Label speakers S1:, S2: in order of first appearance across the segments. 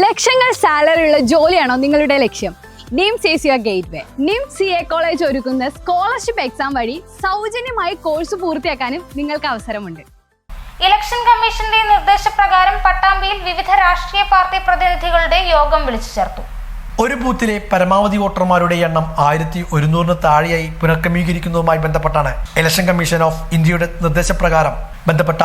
S1: ലക്ഷങ്ങൾ സാലറി ഉള്ള ജോലിയാണോ നിങ്ങളുടെ ലക്ഷ്യം? NIMS is your gateway NIMS C A college ഒരുക്കുന്ന സ്കോളർഷിപ്പ് എക്സാം വഴി സൗജന്യമായി കോഴ്സ് പൂർത്തിയാക്കാനും നിങ്ങൾക്ക് അവസരമുണ്ട്.
S2: ഇലക്ഷൻ കമ്മീഷന്റെ നിർദ്ദേശപ്രകാരം പട്ടാമ്പിയിൽ വിവിധ രാഷ്ട്രീയ പാർട്ടി പ്രതിനിധികളുടെ യോഗം വിളിച്ചു ചേർത്തു.
S3: ഒരു ബൂത്തിലെ പരമാവധി വോട്ടർമാരുടെ എണ്ണം ആയിരത്തി ഒരുന്നൂറിന് താഴെയായി പുനഃക്രമീകരിക്കുന്നതുമായി ബന്ധപ്പെട്ടാണ് ഇലക്ഷൻ കമ്മീഷൻ ഓഫ് ഇന്ത്യയുടെ നിർദ്ദേശപ്രകാരം ബന്ധപ്പെട്ട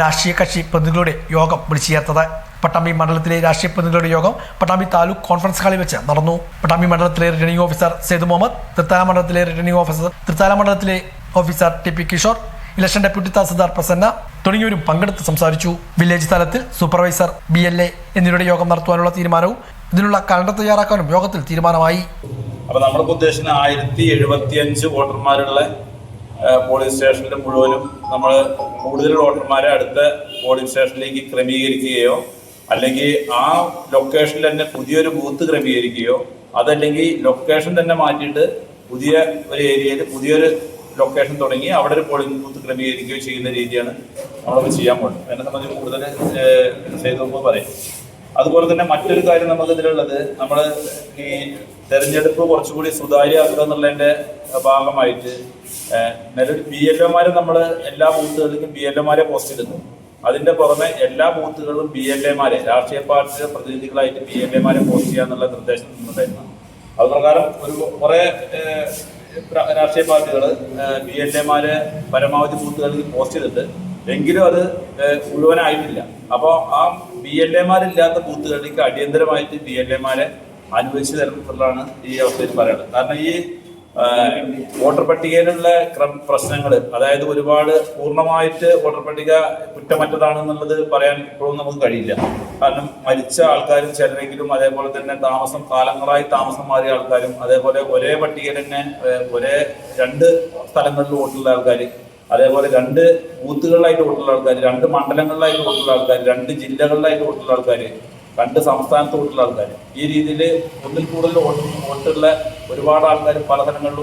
S3: രാഷ്ട്രീയ കക്ഷി പ്രതിനിധികളുടെ യോഗം വിളിച്ചു ചേർത്തത്. പട്ടാമ്പി മണ്ഡലത്തിലെ രാഷ്ട്രീയ പ്രതിനിധികളുടെ യോഗം പട്ടാമ്പി താലൂക്ക് കോൺഫറൻസ് ഹാളിൽ വെച്ച് നടന്നു. പട്ടാമ്പി മണ്ഡലത്തിലെ റിട്ടേണിംഗ് ഓഫീസർ സേതു മുഹമ്മദ് തൃത്താല മണ്ഡലത്തിലെ റിട്ടേണിംഗ് ഓഫീസർ തൃത്താല മണ്ഡലത്തിലെ officer T P Kishore election deputy tahsildar Prasanna തുടങ്ങിയവരും പങ്കെടുത്ത് സംസാരിച്ചു. വില്ലേജ് തലത്തിൽ സൂപ്പർവൈസർ ബി എൽ എ എന്നിവരുടെ യോഗം നടത്തുവാനുള്ള തീരുമാനവും ഇതിനുള്ള കലണ്ടർ തയ്യാറാക്കാനും യോഗത്തിൽ തീരുമാനമായി.
S4: അപ്പൊ നമ്മുടെ ഉദ്ദേശിക്കുന്ന ആയിരത്തി എഴുപത്തി അഞ്ച് വോട്ടർമാരുള്ള പോളിംഗ് സ്റ്റേഷനിൽ മുഴുവനും നമ്മൾ കൂടുതൽ വോട്ടർമാരെ അടുത്ത പോളിംഗ് സ്റ്റേഷനിലേക്ക് ക്രമീകരിക്കുകയോ അല്ലെങ്കിൽ ആ ലൊക്കേഷനിൽ തന്നെ പുതിയൊരു ബൂത്ത് ക്രമീകരിക്കുകയോ അതല്ലെങ്കിൽ ലൊക്കേഷൻ തന്നെ മാറ്റിയിട്ട് പുതിയ ഒരു ഏരിയയിൽ പുതിയൊരു ലൊക്കേഷൻ തുടങ്ങി അവിടെ ഒരു പോളിംഗ് ബൂത്ത് ക്രമീകരിക്കുകയോ ചെയ്യുന്ന രീതിയാണ് നമ്മളത് ചെയ്യാൻ പോകുന്നത്. എന്നെ സംബന്ധിച്ച് കൂടുതൽ സേതുമ്പോൾ പറയും. അതുപോലെ തന്നെ മറ്റൊരു കാര്യം നമുക്ക് ഇതിലുള്ളത് നമ്മൾ ഈ തെരഞ്ഞെടുപ്പ് കുറച്ചുകൂടി സുതാര്യമാക്കുക എന്നുള്ളതിന്റെ ഭാഗമായിട്ട് നിലവിൽ ബി എൽ ഒമാരെ നമ്മൾ എല്ലാ ബൂത്തുകളിലും ബി എൽ ഒമാരെ പോസ്റ്റ് ഇടുന്നു. അതിന്റെ പുറമെ എല്ലാ ബൂത്തുകളിലും ബി എൽ എമാരെ രാഷ്ട്രീയ പാർട്ടിയുടെ പ്രതിനിധികളായിട്ട് ബി എൽ എമാരെ പോസ്റ്റ് ചെയ്യാന്നുള്ള നിർദ്ദേശം ഉണ്ടായിരുന്നു അത് പ്രകാരം ഒരു കുറെ രാഷ്ട്രീയ പാർട്ടികൾ ബി എൽ എമാരെ പരമാവധി ബൂത്തുകളിൽ പോസ്റ്റ് ചെയ്തിട്ട് എങ്കിലും അത് മുഴുവനായിട്ടില്ല. അപ്പോൾ ആ ബി എൽ എമാരില്ലാത്ത ബൂത്തുകളിലേക്ക് അടിയന്തരമായിട്ട് ബി എൽ എമാരെ അനുവദിച്ചു തരുന്നതാണ് ഈ അവസ്ഥയിൽ പറയുന്നത് കാരണം ഈ വോട്ടർ പട്ടികയിലുള്ള പ്രശ്നങ്ങൾ അതായത് ഒരുപാട് പൂർണമായിട്ട് വോട്ടർ പട്ടിക കുറ്റമറ്റതാണെന്നുള്ളത് പറയാൻ ഇപ്പോഴും നമുക്ക് കഴിയില്ല. കാരണം മരിച്ച ആൾക്കാരും ചിലരെങ്കിലും അതേപോലെ തന്നെ താമസം കാലങ്ങളായി താമസം മാറിയ ആൾക്കാരും അതേപോലെ ഒരേ പട്ടികയിൽ തന്നെ ഒരേ രണ്ട് സ്ഥലങ്ങളിൽ വോട്ടുള്ള ആൾക്കാർ അതേപോലെ രണ്ട് ബൂത്തുകളിലായിട്ട് വോട്ടുള്ള ആൾക്കാർ രണ്ട് മണ്ഡലങ്ങളിലായിട്ട് വോട്ടുള്ള ആൾക്കാർ രണ്ട് ജില്ലകളിലായിട്ട് വോട്ടുള്ള ആൾക്കാർ രണ്ട് സംസ്ഥാനത്ത് വോട്ടുള്ള ആൾക്കാർ ഈ രീതിയിൽ ഒന്നിൽ കൂടുതൽ വോട്ട് വോട്ടുള്ള ഒരുപാട് ആൾക്കാർ പല സ്ഥലങ്ങളിലും